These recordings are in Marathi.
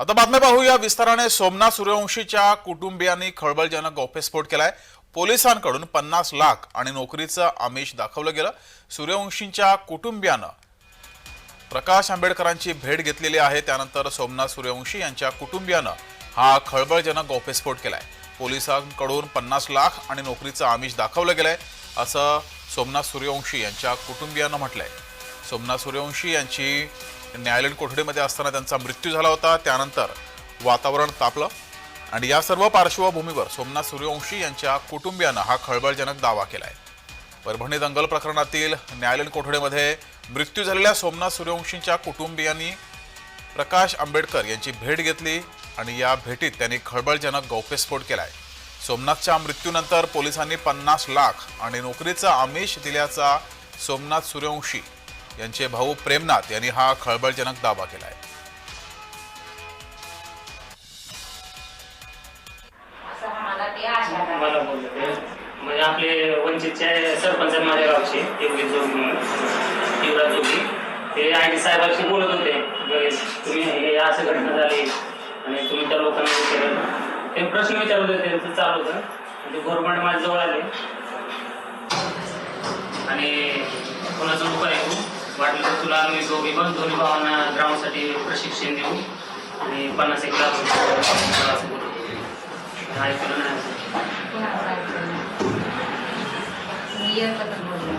आता बातम्या पाहूया. विस्ताराने सोमनाथ सूर्यवंशीच्या कुटुंबियांनी खळबळजनक गौप्यस्फोट केलाय. पोलिसांकडून पन्नास लाख आणि नोकरीचं आमिष दाखवलं गेलं. सूर्यवंशींच्या कुटुंबियानं प्रकाश आंबेडकरांची भेट घेतलेली आहे. त्यानंतर सोमनाथ सूर्यवंशी यांच्या कुटुंबियानं हा खळबळजनक गौप्यस्फोट केलाय. पोलिसांकडून पन्नास लाख आणि नोकरीचं आमिष दाखवलं गेलंय असं सोमनाथ सूर्यवंशी यांच्या कुटुंबियानं म्हटलंय. सोमनाथ सूर्यवंशी यांची न्यायालयीन कोठडीमध्ये असताना त्यांचा मृत्यू झाला होता. त्यानंतर वातावरण तापलं. आणि या सर्व पार्श्वभूमीवर सोमनाथ सूर्यवंशी यांच्या कुटुंबियानं हा खळबळजनक दावा केलाय. परभणी दंगल प्रकरणातील न्यायालयीन कोठडीमध्ये मृत्यू झालेल्या सोमनाथ सूर्यवंशींच्या कुटुंबियांनी प्रकाश आंबेडकर यांची भेट घेतली आणि या भेटीत त्यांनी खळबळजनक गौप्यस्फोट केलाय. सोमनाथच्या मृत्यूनंतर पोलिसांनी पन्नास लाख आणि नोकरीचा आमिष दिल्याचा सोमनाथ सूर्यवंशी यांचे भाऊ प्रेमनाथ यांनी हा खळबळजनक दावा ते बोलले. ते म्हणजे आपले वंचितचे सरपंच माझ्या गावचे योगी जोगी युवराज जोगी. ते आय टी साहेबांशी बोलत होते. तुम्ही हे असं घटना झाली आणि तुम्ही त्या लोकांना केलं ते प्रश्न विचारत होते त्यांचं चालू होतं. म्हणजे गव्हर्नमेंट माझ्या जवळ आले. आणि कोणाचं उपाय वाटलं तर तुला आम्ही दोघी पण दोन्ही भावांना ग्राउंडसाठी प्रशिक्षण देऊ. आणि पन्नास एक लाख ऐकलं नाही.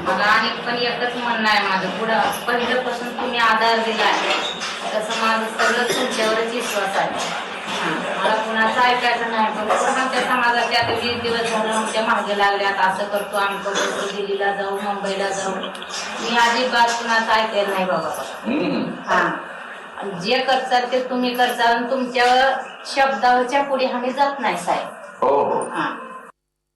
मला आणि पण एकच म्हणणं आहे माझं. पुढं पहिल्यापासून तुम्ही आधार दिला आहे. तसं माझं सगळं तुमच्यावरच विश्वास आहे. कुणाचं ऐकायचं नाही. पण आमच्या समाजाचे आता वीस दिवस झालं आमच्या मागे लागल्यात असं करतो आम्ही करतो दिल्लीला जाऊ मुंबईला जाऊ. मी अजिबात कुणाचं ऐकायला नाही बाबा. हा. आणि जे करचाल ते तुम्ही आणि तुमच्या शब्दावरच्या पुढे आम्ही जात नाही साहेब. हो हो. हा.